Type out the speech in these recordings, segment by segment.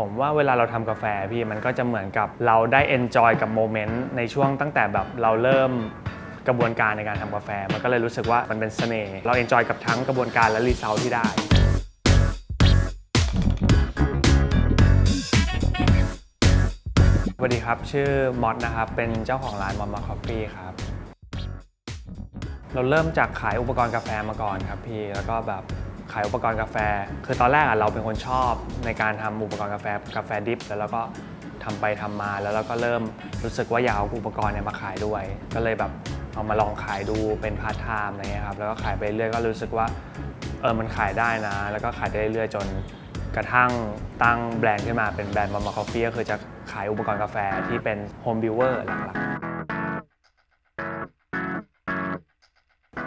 ผมว่าเวลาเราทำกาแฟพี่มันก็จะเหมือนกับเราได้เอนจอยกับโมเมนต์ในช่วงตั้งแต่แบบเราเริ่มกระบวนการในการทำกาแฟ มันก็เลยรู้สึกว่ามันเป็นเสน่ห์เราเอนจอยกับทั้งกระบวนการและรีเซลที่ได้สวัสดีครับ ชื่อมอสนะครับ เป็นเจ้าของร้านมอมมาคอฟฟี่ครับเราเริ่มจากขายอุปกรณ์กาแฟมาก่อนครับพี่ แล้วก็แบบ ขายอุปกรณ์กาแฟ คือตอนแรกอะเราเป็นคนชอบในการทำอุปกรณ์กาแฟกาแฟดิฟแล้วเราก็ทำไปทำมาแล้วเราก็เริ่มรู้สึกว่าอยากเอาอุปกรณ์เนี่ยมาขายด้วย ก็เลยแบบเอามาลองขายดูเป็นพาร์ทไทม์อะไรเงี้ยครับแล้วก็ขายไปเรื่อยก็รู้สึกว่าเออมันขายได้นะ แล้วก็ขายได้เรื่อยจนกระทั่งตั้งแบรนด์ขึ้นมาเป็นแบรนด์มอมมาคอฟฟี่ก็คือจะขายอุปกรณ์กาแฟที่เป็นโฮมบิวเวอร์หลักๆ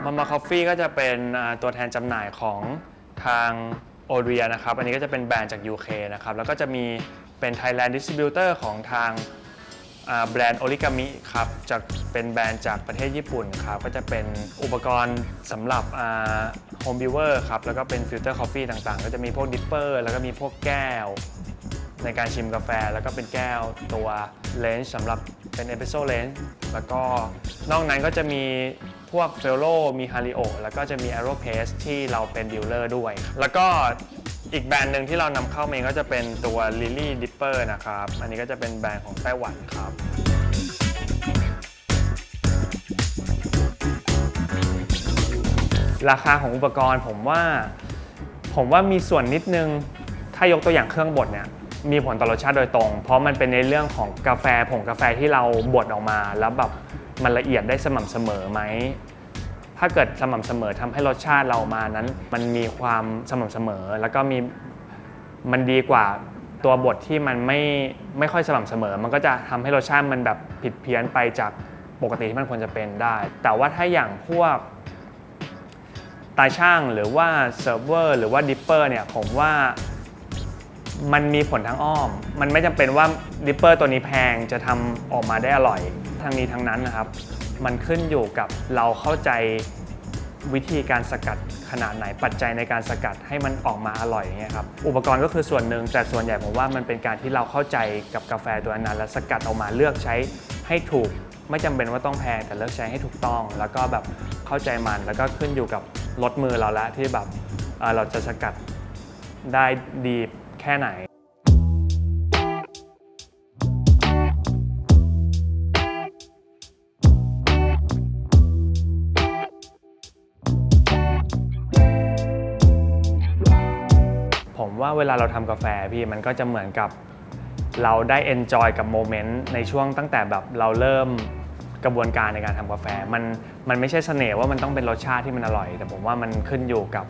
มามาคอฟฟี่ก็จะเป็นตัวแทนจำหน่ายของ ทางโอเรียนะครับ อันนี้ก็จะเป็นแบรนด์จาก UK นะครับ แล้วก็จะมีเป็น Thailand Distributor ของทางแบรนด์โอริกามิครับจากเป็นแบรนด์จากประเทศญี่ปุ่นครับ ก็จะเป็นอุปกรณ์สำหรับโฮมบิวเวอร์ครับ แล้วก็เป็นฟิลเตอร์คอฟฟี่ต่างๆ ก็จะมีพวกดิปเปอร์แล้วก็มีพวกแก้ว ในการชิมกาแฟ แล้วก็เป็นแก้วตัวเลนส์สำหรับเป็นเอ p ิโซเลนส์แล้วก็นอกนั้นก็จะมี พวกเฟลโลมีฮาริโอแล้วก็จะมี a e r o p a c e ที่เราเป็นดีลเลอร์ด้วย แล้วก็อีกแบรนด์หนึ่งที่เรานำเข้ามาเองก็จะเป็นตัว Lily Dipper นะครับ อันนี้ก็จะเป็นแบรนด์ของไต้หวันครับราคาของอุปกรณ์ผมว่าผมว่ามีส่วนนิดนึง ถ้ายกตัวอย่างเครื่องบดเนี่ยมีผลต่อรสชาติโดยตรง เพราะมันเป็นในเรื่องของกาแฟผงกาแฟที่เราบดออกมา แล้วแบบ มันละเอียดได้สม่ำเสมอไหมถ้าเกิดสม่ำเสมอทำให้รสชาติเรามานั้น มันมีความสม่ำเสมอ แล้วก็มีมันดีกว่าตัวบดที่มันไม่ไม่ค่อยสม่ำเสมอ มันก็จะทำให้รสชาติมันแบบผิดเพี้ยนไปจากปกติที่มันควรจะเป็นได้ แต่ว่าถ้าอย่างพวกตาช่างหรือว่าเซิร์ฟเวอร์หรือว่าดิปเปอร์เนี่ยผมว่ามันมีผลทั้งอ้อม มันไม่จำเป็นว่าดิปเปอร์ตัวนี้แพงจะทำออกมาได้อร่อย ทั้งนี้ทั้งนั้นนะครับ มันขึ้นอยู่กับเราเข้าใจวิธีการสกัดขนาดไหนปัจจัยในการสกัดให้มันออกมาอร่อยอย่างเงี้ยครับอุปกรณ์ก็คือส่วนหนึ่งแต่ส่วนใหญ่ผมว่ามันเป็นการที่เราเข้าใจกับกาแฟตัวนั้น แล้วสกัดออกมาเลือกใช้ให้ถูก ไม่จำเป็นว่าต้องแพงแต่เลือกใช้ให้ถูกต้อง แล้วก็แบบเข้าใจมันแล้วก็ขึ้นอยู่กับรถมือเราล้วที่แบบเราจะสกัดได้ดีแค่ไหน ผมว่าเวลาเราทำกาแฟพี่มันก็จะเหมือนกับเราได้เอนจอยกับโมเมนต์ในช่วงตั้งแต่แบบเราเริ่มกระบวนการในการทำกาแฟ มันมันไม่ใช่เสน่ห์ว่ามันต้องเป็นรสชาติที่มันอร่อย แต่ผมว่ามันขึ้นอยู่กับ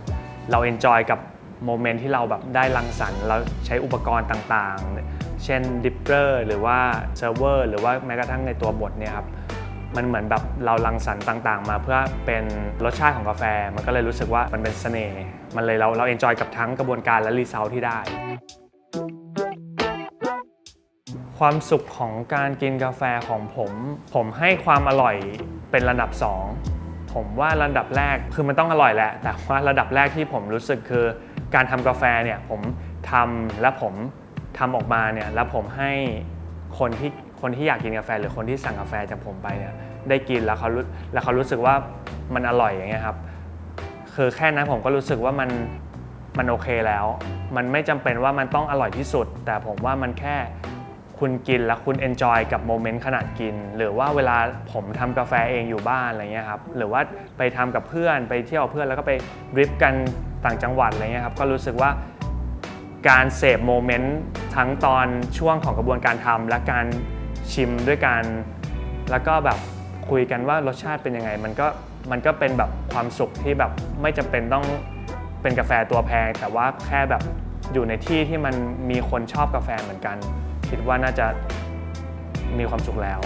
เราเอนจอยกับโมเมนต์ที่เราแบบได้รังสรรค์เราใช้อุปกรณ์ต่างๆ เช่นดิปเปอร์หรือว่าเซิร์ฟเวอร์หรือว่าแม้กระทั่งในตัวบดเนี่ยครับ มันเหมือนแบบเรารังสรรค์ต่างๆ มาเพื่อเป็นรสชาติของกาแฟ มันก็เลยรู้สึกว่ามันเป็นเสน่ห์มันเลยเราเราเอนจอยกับทั้งกระบวนการและรีเซลที่ได้ ความสุขของการกินกาแฟของผม ผมให้ความอร่อยเป็นระดับ 2 ผมว่าระดับแรกคือมันต้องอร่อยแหละ แต่ว่าระดับแรกที่ผมรู้สึกคือการทำกาแฟเนี่ยผมทำและผมทำออกมาเนี่ยแล้วผมให้ คนที่คนที่อยากกินกาแฟหรือคนที่สั่งกาแฟจากผมไปเนี่ยได้กินแล้วเขารู้แล้วเขารู้สึกว่ามันอร่อยอย่างเงี้ยครับคือแค่นั้นผมก็รู้สึกว่ามันมันโอเคแล้ว มันไม่จำเป็นว่ามันต้องอร่อยที่สุด แต่ผมว่ามันแค่คุณกินแล้วคุณเอนจอยกับโมเมนต์ขนาดกิน หรือว่าเวลาผมทำกาแฟเองอยู่บ้านอะไรเงี้ยครับหรือว่าไปทำกับเพื่อนไปเที่ยวเพื่อนแล้วก็ไปดริฟกันต่างจังหวัดอะไรเงี้ยครับก็รู้สึกว่า การเสพโมเมนต์ทั้งตอนช่วงของกระบวนการทำและการชิมด้วยกัน แล้วก็แบบคุยกันว่ารสชาติเป็นยังไง มันก็มันก็เป็นแบบความสุขที่แบบไม่จำเป็นต้องเป็นกาแฟตัวแพง แต่ว่าแค่แบบอยู่ในที่ที่มันมีคนชอบกาแฟเหมือนกัน คิดว่าน่าจะมีความสุขแล้ว